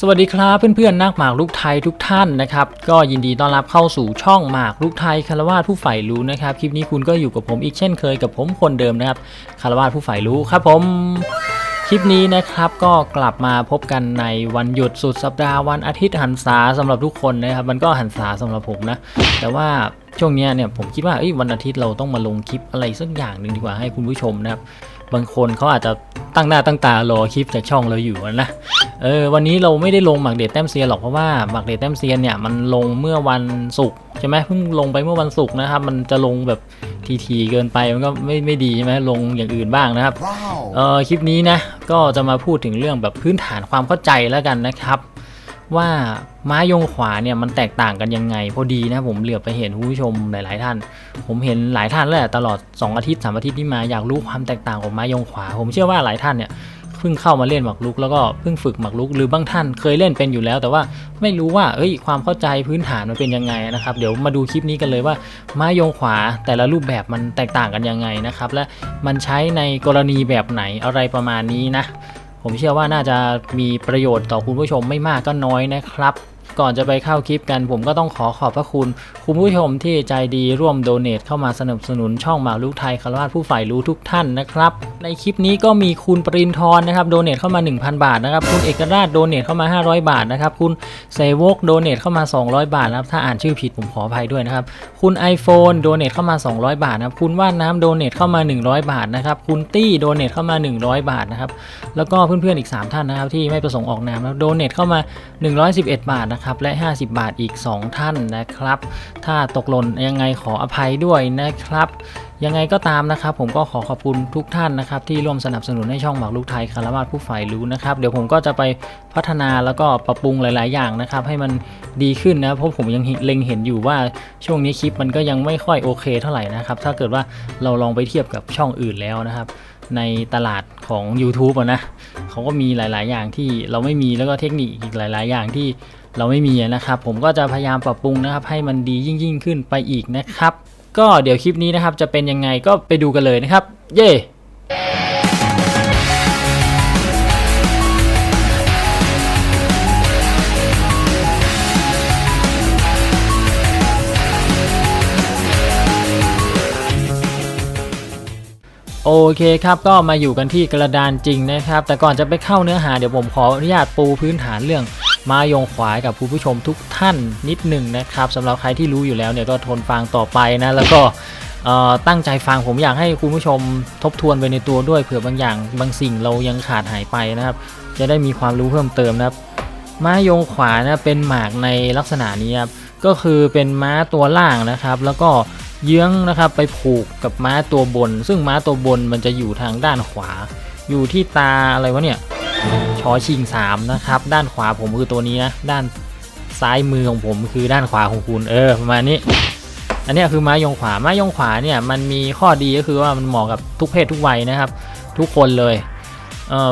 สวัสดีครับเพื่อนๆนักหมากรุกไทยทุกท่านนะครับก็ยินดีต้อนรับเข้าสู่ช่องหมากรุกไทยคารวาสผู้ใฝ่รู้นะครับคลิปนี้คุณก็อยู่กับผมอีกเช่นเคยกับผมคนเดิมนะครับคารวาสผู้ใฝ่รู้ครับผม ลิปนี้นะครับก็กลับมาพบกันในวันหยุดสุดสัปดาห์วันอาทิตย์หันษาสำหรับทุกคนนะครับ มันก็หันษาสำหรับผมนะ แต่ว่าช่วงเนี้ยเนี่ยผมคิดว่าเอ้วันอาทิตย์เราต้องมาลงคลิปอะไรสักอย่างหนึ่งดีกว่าให้คุณผู้ชมนะครับบางคนเขาอาจจะตั้งหน้าตั้งตารอคลิปจากช่องเราอยู่นะเออวันนี้เราไม่ได้ลงหมักเดทแต้มเซียนหรอกเพราะว่าหมักเดทแต้มเซียนเนี่ยมันลงเมื่อวันศุกร์ใช่ไหมเพิ่งลงไปเมื่อวันศุกร์นะครับมันจะลงแบบ ทีๆเกินไปมันก็ไม่ไม่ดีใช่ไหมลงอย่างอื่นบ้างนะครับ Wow. เออคลิปนี้นะก็จะมาพูดถึงเรื่องแบบพื้นฐานความเข้าใจแล้วกันนะครับ ว่าม้ายงขวาเนี่ยมันแตกต่างกันยังไง พอดีนะผมเหลือบไปเห็นผู้ชมหลาย ๆ ท่าน ผมเห็นหลายท่านแล้วแหละตลอด 2 อาทิตย์3อาทิตย์ที่มาอยากรู้ความแตกต่างของไม้ยงขวา ผมเชื่อว่าหลายท่านเนี่ยเพิ่งเข้ามาเล่นหมากรุก แล้วก็เพิ่งฝึกหมากรุก หรือบางท่านเคยเล่นเป็นอยู่แล้ว แต่ว่าไม่รู้ว่าเอ้ยความเข้าใจพื้นฐานมันเป็นยังไงนะครับเดี๋ยวมาดูคลิปนี้กันเลยว่าไม้ยงขวาแต่ละรูปแบบมันแตกต่างกันยังไงนะครับและมันใช้ในกรณีแบบไหนอะไรประมาณนี้นะผมเชื่อว่าน่าจะมีประโยชน์ต่อคุณผู้ชมไม่มากก็น้อยนะครับ ก่อนจะไปเข้าคลิปกัน ผมก็ต้องขอขอบพระคุณ คุณผู้ชมที่ใจดีร่วมโดเน a เข้ามาสนับสนุนช่องหมากรุกไทยคารวาสผู้ใฝ่รู้ทุกท่านนะครับ ในคลิปนี้ก็มีคุณปรินทร์นะครับโดเน a เข้ามา 1,000 บาทนะครับ คุณเอกราชโดเน a เข้ามา 500 บาทนะครับ คุณเซวกโดเน a เข้ามา 200 บาทนะครับ ถ้าอ่านชื่อผิดผมขออภัยด้วยนะครับ คุณ iPhone โดเน a เข้ามา 200 บาทนะครับ คุณว่านน้ำโดเน a เข้ามา 100 บาทนะครับ คุณตี้โดเน a เข้ามา 100 บาทนะครับ แล้วก็เพื่อนๆอีก 3 ท่านนะครับที่ไม่ประสงค์ออกนามแล้วโดเน a เข้ามา 111 บาทนะครับและ 50 บาทอีก 2 ท่านนะครับ ถ้าตกหล่นยังไงขออภัยด้วยนะครับ ยังไงก็ตามนะครับ ผมก็ขอขอบคุณทุกท่านนะครับ ที่ร่วมสนับสนุนให้ช่องหมากลูกไทยคารวาสผู้ฝ่ายรู้นะครับเดี๋ยวผมก็จะไปพัฒนาแล้วก็ปรับปรุงหลาย ๆ อย่างนะครับ ให้มันดีขึ้นนะเพราะผมยังเล็งเห็นอยู่ว่าช่วงนี้คลิปมันก็ยังไม่ค่อยโอเค เท่าไหร่นะครับ ถ้าเกิดว่าเราลองไปเทียบกับช่องอื่นแล้วนะครับ ในตลาดของ YouTube อะนะ เขาก็มีหลาย ๆ อย่างที่เราไม่มีแล้วก็เทคนิคอีกหลาย ๆ อย่างที่เราไม่มีนะครับ ผมก็จะพยายามปรับปรุงนะครับ ให้มันดียิ่งยิ่งๆขึ้นไปอีกนะครับ ก็เดี๋ยวคลิปนี้นะครับจะเป็นยังไงก็ไปดูกันเลยนะครับ เย่ โอเคครับก็มาอยู่กันที่กระดานจริงนะครับ แต่ก่อนจะไปเข้าเนื้อหาเดี๋ยวผมขออนุญาตปูพื้นฐานเรื่องมายงขวายกับผู้ผู้ชมทุกท่านนิดหนึ่งนะครับสำหรับใครที่รู้อยู่แล้วเนี่ยก็ทนฟังต่อไปนะแล้วก็ตั้งใจฟังผมอยากให้คุณผู้ชมทบทวนไปในตัวด้วยเผื่อบางอย่างบางสิ่งเรายังขาดหายไปนะครับ จะได้มีความรู้เพิ่มเติมนะครับม้ายงขวานะเป็นหมากในลักษณะนี้ครับก็คือเป็นม้าตัวล่างนะครับ แล้วก็ เยื้องนะครับไปผูกกับม้าตัวบน ซึ่งม้าตัวบนมันจะอยู่ทางด้านขวา อยู่ที่ตาอะไรวะเนี่ยชอชิงสามนะครับด้านขวาผมคือตัวนี้นะด้านซ้ายมือของผมคือด้านขวาของคุณเออประมาณนี้ อันนี้คือม้ายงขวาม้ายงขวาเนี่ยมันมีข้อดีก็คือว่ามันเหมาะกับทุกเพศทุกวัยนะครับ ทุกคนเลย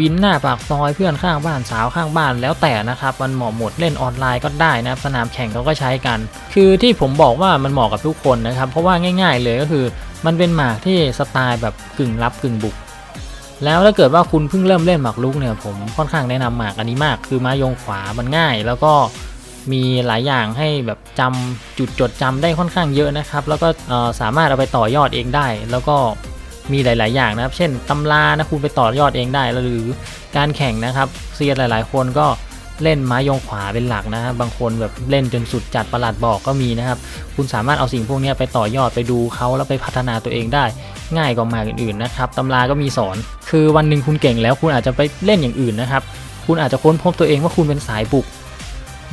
วินหน้าปากซอยเพื่อนข้างบ้านสาวข้างบ้านแล้วแต่นะครับ มันเหมาะหมดเล่นออนไลน์ก็ได้นะครับสนามแข่งเขาก็ใช้กัน คือที่ผมบอกว่ามันเหมาะกับทุกคนนะครับ เพราะว่าง่าย ๆ เลยก็คือ มันเป็นหมากที่สไตล์แบบกึ่งรับกึ่งบุก แล้วถ้าเกิดว่าคุณเพิ่งเริ่มเล่นหมากรุกเนี่ยผมค่อนข้างแนะนำหมากอันนี้มาก คือม้ายงขวามันง่าย แล้วก็มีหลายอย่างให้แบบจำจุดจดจำได้ค่อนข้างเยอะนะครับ แล้วก็สามารถเอาไปต่อยอดเองได้ แล้วก็ มีหลาย ๆ อย่างนะครับ เช่นตำรานะคุณไปต่อยอดเองได้ หรือการแข่งนะครับเซียนหลาย ๆ คนก็เล่นไม้ยงขวาเป็นหลักนะครับบางคนแบบเล่นจนสุดจัดประหลัดบอกก็มีนะครับ คุณสามารถเอาสิ่งพวกนี้ไปต่อยอดไปดูเขาแล้วไปพัฒนาตัวเองได้ ง่ายกว่ามาอื่น ๆ นะครับตำราก็มีสอน คือวันหนึ่งคุณเก่งแล้วคุณอาจจะไปเล่นอย่างอื่นนะครับ คุณอาจจะค้นพบตัวเองว่าคุณเป็นสายบุก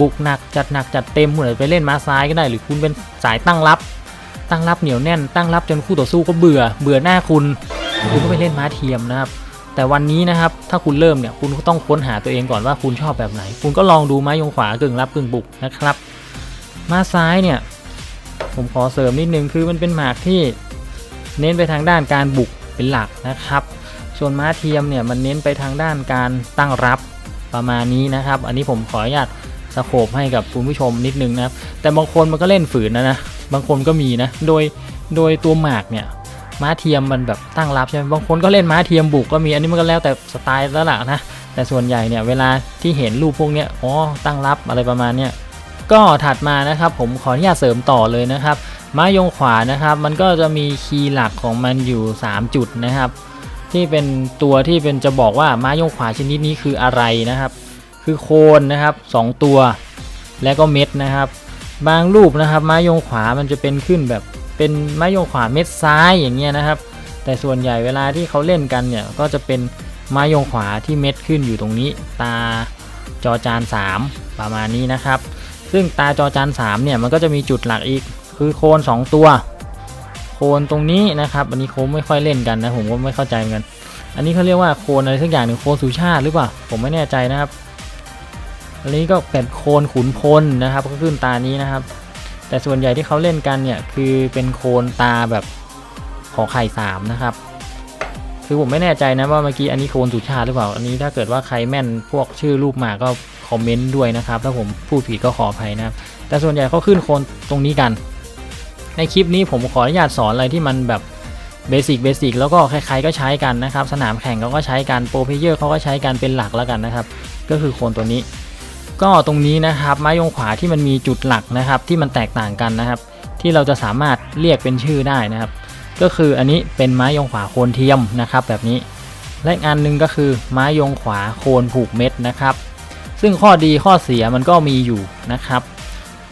บุกหนักจัดหนักจัดเต็มคุณอาจจะไปเล่นม้าซ้ายก็ได้ หรือคุณเป็นสายตั้งรับ ตั้งรับเหนียวแน่น ตั้งรับจนคู่ต่อสู้ก็เบื่อ เบื่อหน้าคุณ คุณก็ไปเล่นม้าเทียมนะครับ แต่วันนี้นะครับ ถ้าคุณเริ่มเนี่ย คุณก็ต้องค้นหาตัวเองก่อนว่าคุณชอบแบบไหน คุณก็ลองดูม้ายงขวากึ่งรับกึ่งบุกนะครับ ม้าซ้ายเนี่ย ผมขอเสริมนิดนึงคือมันเป็นหมากที่เน้นไปทางด้านการบุกเป็นหลักนะครับ ส่วนม้าเทียมเนี่ยมันเน้นไปทางด้านการตั้งรับประมาณนี้นะครับ อันนี้ผมขออนุญาตสโคบให้กับคุณผู้ชมนิดนึงนะครับ แต่บางคนมันก็เล่นฝืนนะนะ บางคนก็มีนะ โดยโดยตัวหมากเนี่ยม้าเทียมมันแบบตั้งรับใช่ไหมบางคนก็เล่นม้าเทียมบุกก็มีอันนี้มันก็แล้วแต่สไตล์แล้วล่ะนะแต่ส่วนใหญ่เนี่ยเวลาที่เห็นรูปพวกเนี้ยอ๋อตั้งรับอะไรประมาณเนี้ยก็ถัดมานะครับผมขออนุญาตเสริมต่อเลยนะครับม้ายงขวานะครับ มันก็จะมีคีย์หลักของมันอยู่ 3 จุดนะครับ ที่เป็นตัวที่เป็นจะบอกว่าม้ายงขวาชนิดนี้คืออะไรนะครับ คือโคนนะครับ 2 ตัว และก็เม็ดนะครับ บางรูปนะครับไม้ยงขวามันจะเป็นขึ้นแบบเป็นไม้ยงขวาเม็ดซ้ายอย่างเงี้ยนะครับ แต่ส่วนใหญ่เวลาที่เขาเล่นกันเนี่ยก็จะเป็นไม้ยงขวาที่เม็ดขึ้นอยู่ตรงนี้ ตาจอจาน 3 ประมาณนี้นะครับ ซึ่งตาจอจาน 3 เนี่ยมันก็จะมีจุดหลักอีกคือโคน 2 ตัว โคนตรงนี้นะครับ อันนี้เขาไม่ค่อยเล่นกันนะผมก็ไม่เข้าใจเหมือนกัน อันนี้เขาเรียกว่าโคนอะไรสักอย่างหนึ่งโคนสุชาติหรือเปล่าผมไม่แน่ใจนะครับ อันนี้ก็เป็นโคนขุนพลนะครับ ก็ขึ้นตานี้นะครับ แต่ส่วนใหญ่ที่เขาเล่นกันเนี่ยคือเป็นโคนตาแบบขอไข่สามนะครับ คือผมไม่แน่ใจนะว่าเมื่อกี้อันนี้โคนสุชาติหรือเปล่า อันนี้ถ้าเกิดว่าใครแม่นพวกชื่อรูปมาก็คอมเมนต์ด้วยนะครับ ถ้าผมพูดผิดก็ขออภัยนะครับ แต่ส่วนใหญ่เขาขึ้นโคนตรงนี้กัน ในคลิปนี้ผมขออนุญาตสอนอะไรที่มันแบบเบสิกเบสิกแล้วก็ใครๆก็ใช้กันนะครับ สนามแข่งเขาก็ใช้กันโปรเพเยอร์เขาก็ใช้กันเป็นหลักแล้วกันนะครับ ก็คือโคนตัวนี้ ก็ตรงนี้นะครับไม้ยงขวาที่มันมีจุดหลักนะครับที่มันแตกต่างกันนะครับ ที่เราจะสามารถเรียกเป็นชื่อได้นะครับ ก็คืออันนี้เป็นไม้ยงขวาโคนเทียมนะครับ แบบนี้และอีกอันหนึงก็คือไม้ยงขวาโคนผูกเม็ดนะครับ ซึ่งข้อดีข้อเสียมันก็มีอยู่นะครับ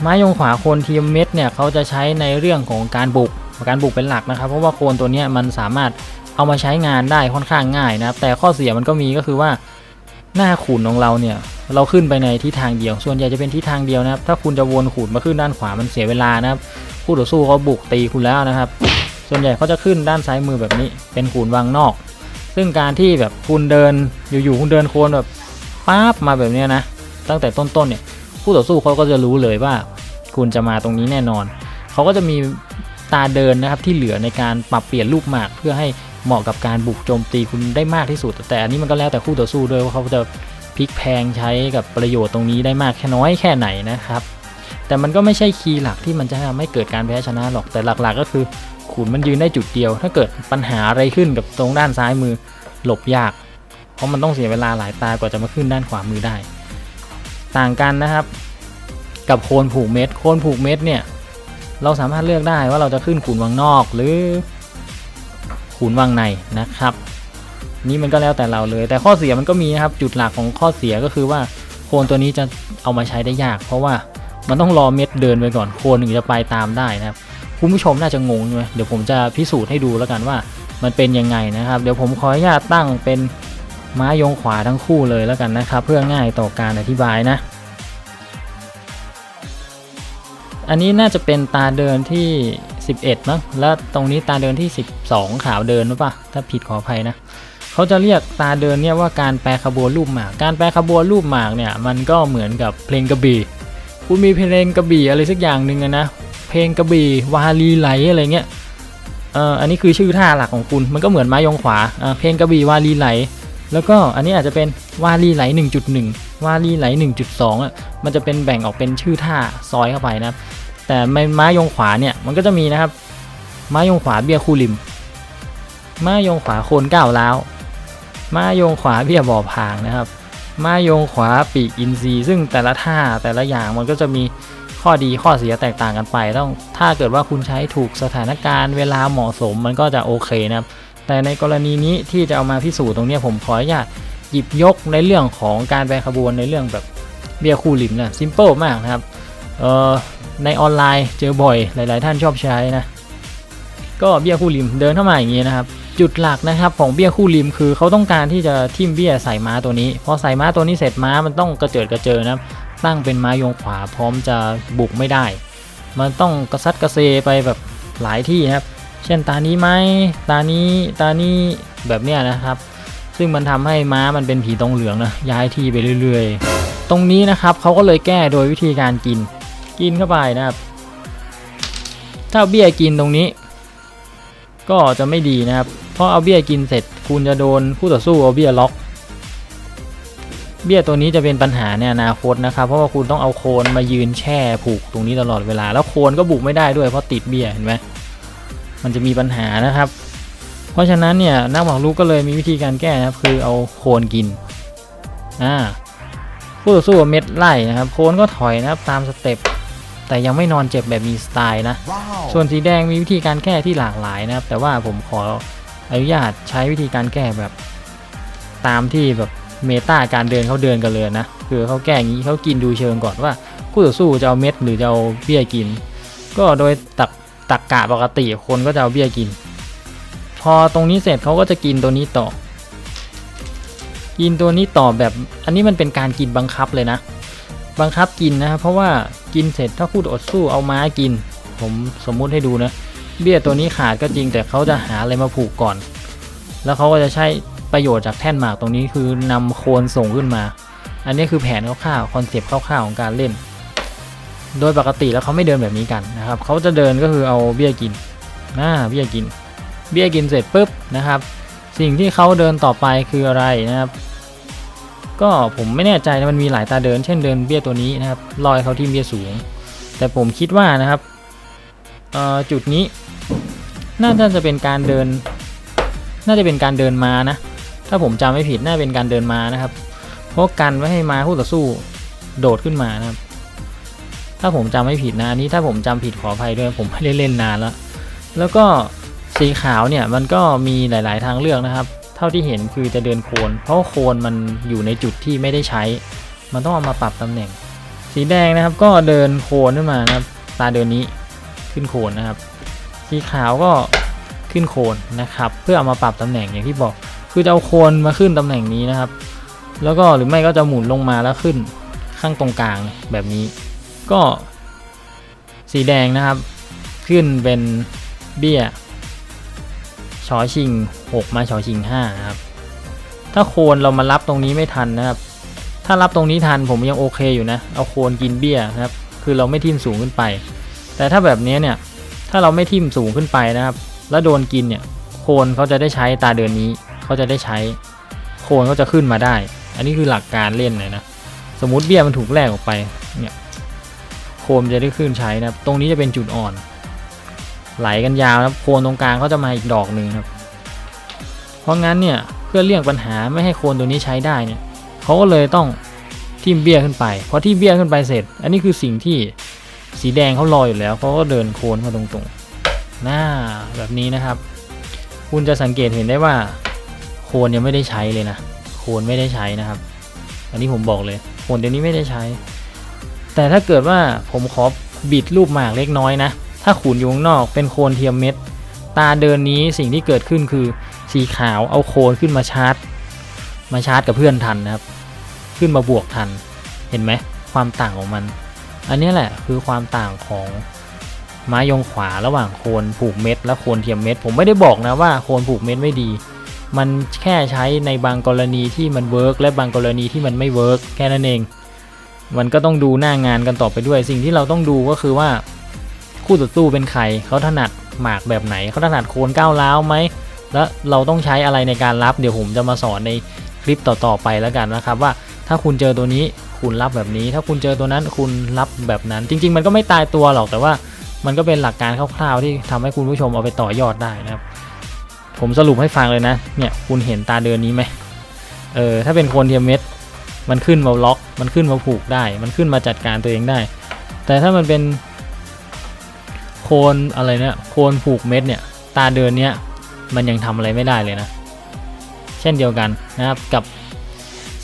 ไม้ยงขวาโคนเทียมเม็ดเนี่ยเขาจะใช้ในเรื่องของการบุกการบุกเป็นหลักนะครับ เพราะว่าโคนตัวนี้มันสามารถเอามาใช้งานได้ค่อนข้างง่ายนะครับ แต่ข้อเสียมันก็มีก็คือว่า หน้าขุนของเราเนี่ย เราขึ้นไปในทิศทางเดียว ส่วนใหญ่จะเป็นทิศทางเดียวนะครับ ถ้าคุณจะวนขุนมาขึ้นด้านขวามันเสียเวลานะครับคู่ต่อสู้เขาบุกตีคุณแล้วนะครับ ส่วนใหญ่เขาจะขึ้นด้านซ้ายมือแบบนี้ เป็นขุนวางนอก ซึ่งการที่แบบคุณเดินอยู่ๆคุณเดินโคนแบบป๊าบมาแบบนี้นะ ตั้งแต่ต้นๆเนี่ยคู่ต่อสู้เขาก็จะรู้เลยว่า คุณจะมาตรงนี้แน่นอน เขาก็จะมีตาเดินนะครับที่เหลือในการปรับเปลี่ยนลูกหมากเพื่อให้ เหมาะกับการบุกโจมตีคุณได้มากที่สุด แต่อันนี้มันก็แล้วแต่คู่ต่อสู้ด้วยว่าเขาจะพลิกแพงใช้กับประโยชน์ตรงนี้ได้มากแค่น้อยแค่ไหนนะครับ แต่มันก็ไม่ใช่คีย์หลักที่มันจะทำให้เกิดการแพ้ชนะหรอกแต่หลักๆ ก็คือขุนมันยืนได้จุดเดียว ถ้าเกิดปัญหาอะไรขึ้นกับตรงด้านซ้ายมือหลบยาก เพราะมันต้องเสียเวลาหลายตากว่าจะมาขึ้นด้านขวามือได้ ต่างกันนะครับ กับโคนผูกเม็ดโคนผูกเม็ดเนี่ยเราสามารถเลือกได้ว่าเราจะขึ้นขุนวางนอกหรือ ขุนวางในนะครับ นี่มันก็แล้วแต่เราเลย แต่ข้อเสียมันก็มีนะครับ จุดหลักของข้อเสียก็คือว่าโคนตัวนี้จะเอามาใช้ได้ยาก เพราะว่ามันต้องรอเม็ดเดินไปก่อนโคนถึงจะไปตามได้นะครับคุณผู้ชมน่าจะงงใช่ไหมเดี๋ยวผมจะพิสูจน์ให้ดูแล้วกันว่ามันเป็นยังไงนะครับ เดี๋ยวผมขออนุญาตตั้งเป็นม้ายงขวาทั้งคู่เลยแล้วกันนะครับ เพื่อง่ายต่อการอธิบายนะ อันนี้น่าจะเป็นตาเดินที่ 11มั้งแล้วตรงนี้ตาเดินที่ 12 ขาวเดินหรือเปล่าถ้าผิดขออภัยนะเขาจะเรียกตาเดินเนี่ยว่าการแปลขบวนรูปหมาก การแปลขบวนรูปหมากเนี่ยมันก็เหมือนกับเพลงกระบี่คุณมีเพลงกระบี่อะไรสักอย่างหนึ่งนะเพลงกระบี่วาลีไหลอะไรเงี้ยเอ่ออันนี้คือชื่อท่าหลักของคุณมันก็เหมือนไม้ยงขวาเออเพลงกระบี่วาลีไหล แล้วก็อันนี้อาจจะเป็นวาลีไหล 1.1 วาลีไหล 1.2อะมันจะเป็นแบ่งออกเป็นชื่อท่าซอยเข้าไปนะ แต่ไม้ไม้ยงขวาเนี่ยมันก็จะมีนะครับ ไม้ยงขวาเบี้ยคู่ริม ไม้ยงขวาโคนก้าวล้าวไม้ยงขวาเบี้ยบ่อพางนะครับ ไม้ยงขวาปีกอินทรีซึ่งแต่ละท่าแต่ละอย่างมันก็จะมีข้อดีข้อเสียแตกต่างกันไป ต้องถ้าเกิดว่าคุณใช้ถูกสถานการณ์เวลาเหมาะสมมันก็จะโอเคนะครับ แต่ในกรณีนี้ที่จะเอามาพิสูจน์ตรงนี้ผมขออนุญาตหยิบยกในเรื่องของการแปรขบวนในเรื่องแบบเบี้ยคู่ริมนะซิมเปิลมากนะครับเอ่อ ในออนไลน์เจอบ่อยหลาย ๆ ท่านชอบใช้นะ ก็เบี้ยคู่ริมเดินเข้ามาอย่างนี้นะครับ จุดหลักนะครับของเบี้ยคู่ริมคือเขาต้องการที่จะทิ่มเบี้ยใส่ม้าตัวนี้พอใส่ม้าตัวนี้เสร็จม้ามันต้องกระเจิดกระเจิงนะครับตั้งเป็นม้ายงขวาพร้อมจะบุกไม่ได้ มันต้องกระซัดกระเซไปแบบหลายที่นะครับ เช่นตานี้ไหมตานี้ตานี้แบบเนี้ยนะครับ ซึ่งมันทำให้ม้ามันเป็นผีตรงเหลืองนะย้ายที่ไปเรื่อย ๆ ตรงนี้นะครับเขาก็เลยแก้โดยวิธีการกิน กินเข้าไปนะครับ ถ้าเอาเบี้ยกินตรงนี้ ก็จะไม่ดีนะครับ เพราะเอาเบี้ยกินเสร็จ คุณจะโดนคู่ต่อสู้เอาเบี้ยล็อก เบี้ยตัวนี้จะเป็นปัญหาในอนาคตนะครับ เพราะว่าคุณต้องเอาโคนมายืนแช่ผูกตรงนี้ตลอดเวลา แล้วโคนก็บุกไม่ได้ด้วยเพราะติดเบี้ยเห็นไหมมันจะมีปัญหานะครับ เพราะฉะนั้นเนี่ยนักหมากรุกก็เลยมีวิธีการแก้นะครับ คือเอาโคนกินอ่าผู้ต่อสู้เอาเม็ดไล่นะครับ โคนก็ถอยนะครับตามสเต็ป แต่ยังไม่นอนเจ็บแบบมีสไตล์นะ ส่วนสีแดงมีวิธีการแก้ที่หลากหลายนะครับ แต่ว่าผมขออนุญาตใช้วิธีการแก้แบบ ตามที่แบบเมตาการเดินเขาเดินกันเลยนะ คือเขาแก้อย่างนี้เขากินดูเชิงก่อนว่าคู่ต่อสู้จะเอาเม็ดหรือจะเอาเบี้ยกิน ก็โดยตักตักกะปกติคนก็จะเอาเบี้ยกิน พอตรงนี้เสร็จเขาก็จะกินตัวนี้ต่อ กินตัวนี้ต่อแบบอันนี้มันเป็นการกินบังคับเลยนะ บังคับกินนะครับเพราะว่ากินเสร็จถ้าคู่ต่อสู้เอาม้ากิน ผมสมมุติให้ดูนะ เบี้ยตัวนี้ขาดก็จริงแต่เขาจะหาอะไรมาผูกก่อน แล้วเขาก็จะใช้ประโยชน์จากแท่นหมากตรงนี้คือนำโคนส่งขึ้นมา อันนี้คือแผนคร่าวๆคอนเซปต์คร่าวๆของการเล่น โดยปกติแล้วเขาไม่เดินแบบนี้กันนะครับเขาจะเดินก็คือเอาเบี้ยกินน่าเบี้ยกิน เบี้ยกินเสร็จปุ๊บนะครับ สิ่งที่เขาเดินต่อไปคืออะไรนะครับ ก็ผมไม่แน่ใจนะมันมีหลายตาเดิน เช่นเดินเบี้ยตัวนี้นะครับลอยเขาที่เบี้ยสูง แต่ผมคิดว่านะครับจุดนี้ น่าจะเป็นการเดิน น่าจะเป็นการเดินมานะ ถ้าผมจำไม่ผิดน่าเป็นการเดินมานะครับ เพราะกันไว้ให้มาคู่ต่อสู้โดดขึ้นมานะครับ ถ้าผมจำไม่ผิดนะอันนี้ถ้าผมจำผิดขออภัยด้วยผมไม่ได้เล่นนานแล้ว แล้วก็สีขาวเนี่ยมันก็มีหลาย ๆ ทางเลือกนะครับ ท่าที่เห็นคือจะเดินโคน เพราะโคนมันอยู่ในจุดที่ไม่ได้ใช้ มันต้องเอามาปรับตำแหน่ง สีแดงนะครับก็เดินโคนขึ้นมานะครับ ตาเดินนี้ขึ้นโคนนะครับ สีขาวก็ขึ้นโคนนะครับ เพื่อเอามาปรับตำแหน่งอย่างที่บอก คือจะเอาโคนมาขึ้นตำแหน่งนี้นะครับ แล้วก็หรือไม่ก็จะหมุนลงมาแล้วขึ้นข้างตรงกลางแบบนี้ ก็สีแดงนะครับ ขึ้นเป็นเบี้ย อชิง 6 มาชอชิง5ครับ ถ้าโคนเรามารับตรงนี้ไม่ทันนะครับ ถ้ารับตรงนี้ทันผมยังโอเคอยู่นะ เอาโคนกินเบี้ยนะครับ คือเราไม่ทิ่มสูงขึ้นไป แต่ถ้าแบบนี้เนี่ย ถ้าเราไม่ทิ่มสูงขึ้นไปนะครับ แล้วโดนกินเนี่ย โคนเขาจะได้ใช้ตาเดินนี้ เขาจะได้ใช้ โคนเขาจะขึ้นมาได้ อันนี้คือหลักการเล่นเลยนะ สมมติเบี้ยมันถูกแลกออกไป เนี่ย โคนจะได้ขึ้นใช้นะครับ ตรงนี้จะเป็นจุดอ่อน ไหลกันยาวนะครับโคนตรงกลางเขาจะมาอีกดอกหนึ่งครับ เพราะงั้นเนี่ยเพื่อเลี่ยงปัญหาไม่ให้โคนตัวนี้ใช้ได้เนี่ยเขาก็เลยต้องทิ่มเบี้ยขึ้นไปพอทิ่มเบี้ยขึ้นไปเสร็จ อันนี้คือสิ่งที่สีแดงเขารออยู่แล้วเขาก็เดินโคนมาตรงๆหน้าแบบนี้นะครับ คุณจะสังเกตเห็นได้ว่า โคนยังไม่ได้ใช้เลยนะโคนไม่ได้ใช้นะครับ อันนี้ผมบอกเลย โคนเดี๋ยวนี้ไม่ได้ใช้ แต่ถ้าเกิดว่าผมขอบิดรูปหมากเล็กน้อยนะ ถ้าขุนอยู่ข้างนอกเป็นโคนเทียมเม็ด ตาเดินนี้สิ่งที่เกิดขึ้นคือสีขาวเอาโคนขึ้นมาชาร์จ มาชาร์จกับเพื่อนทันนะครับ ขึ้นมาบวกทัน เห็นไหมความต่างของมัน อันนี้แหละคือความต่างของไม้ยงขวาระหว่างโคนผูกเม็ด และโคนเทียมเม็ด ผมไม่ได้บอกนะว่าโคนผูกเม็ดไม่ดี มันแค่ใช้ในบางกรณีที่มันเวิร์กและบางกรณีที่มันไม่เวิร์กแค่นั้นเอง มันก็ต้องดูหน้างานกันต่อไปด้วย สิ่งที่เราต้องดูก็คือว่า คู่ต่อสู้เป็นใครเขาถนัดหมากแบบไหนเขาถนัดโคนก้าวร้าวไหมแล้วเราต้องใช้อะไรในการรับเดี๋ยวผมจะมาสอนในคลิปต่อๆไปแล้วกันนะครับ ว่าถ้าคุณเจอตัวนี้คุณรับแบบนี้ ถ้าคุณเจอตัวนั้นคุณรับแบบนั้น จริง ๆ มันก็ไม่ตายตัวหรอกแต่ว่ามันก็เป็นหลักการคร่าวๆที่ทำให้คุณผู้ชมเอาไปต่อยอดได้นะครับ ผมสรุปให้ฟังเลยนะเนี่ยคุณเห็นตาเดินนี้ไหมเออถ้าเป็นโคนเทียมเม็ดมันขึ้นมาล็อก มันขึ้นมาผูกได้ มันขึ้นมาจัดการตัวเองได้ แต่ถ้ามันเป็น โคนอะไรเนี่ยโคนผูกเม็ดเนี่ยตาเดินเนี่ยมันยังทำอะไรไม่ได้เลยนะ เช่นเดียวกันนะครับกับ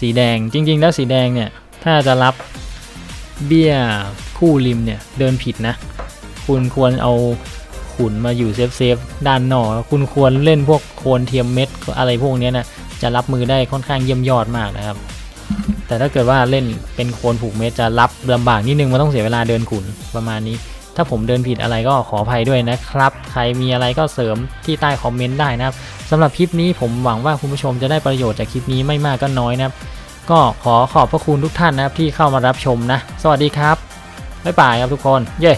สีแดงจริง ๆ แล้วสีแดงเนี่ยถ้าจะรับเบี้ยคู่ริมเนี่ยเดินผิดนะ คุณควรเอาขุนมาอยู่เซฟเซฟด้านนอกคุณควรเล่นพวกโคนเทียมเม็ดอะไรพวกเนี้ยนะจะรับมือได้ค่อนข้างเยี่ยมยอดมากนะครับ แต่ถ้าเกิดว่าเล่นเป็นโคนผูกเม็ดจะรับลำบากนิดนึงมันต้องเสียเวลาเดินขุนประมาณนี้ ถ้าผมเดินผิดอะไรก็ขออภัยด้วยนะครับ ใครมีอะไรก็เสริมที่ใต้คอมเมนต์ได้นะครับสำหรับคลิปนี้ผมหวังว่าคุณผู้ชมจะได้ประโยชน์จากคลิปนี้ไม่มากก็น้อยนะครับ ก็ขอขอบพระคุณทุกท่านนะครับที่เข้ามารับชมนะ สวัสดีครับบ๊ายบายครับทุกคน เย้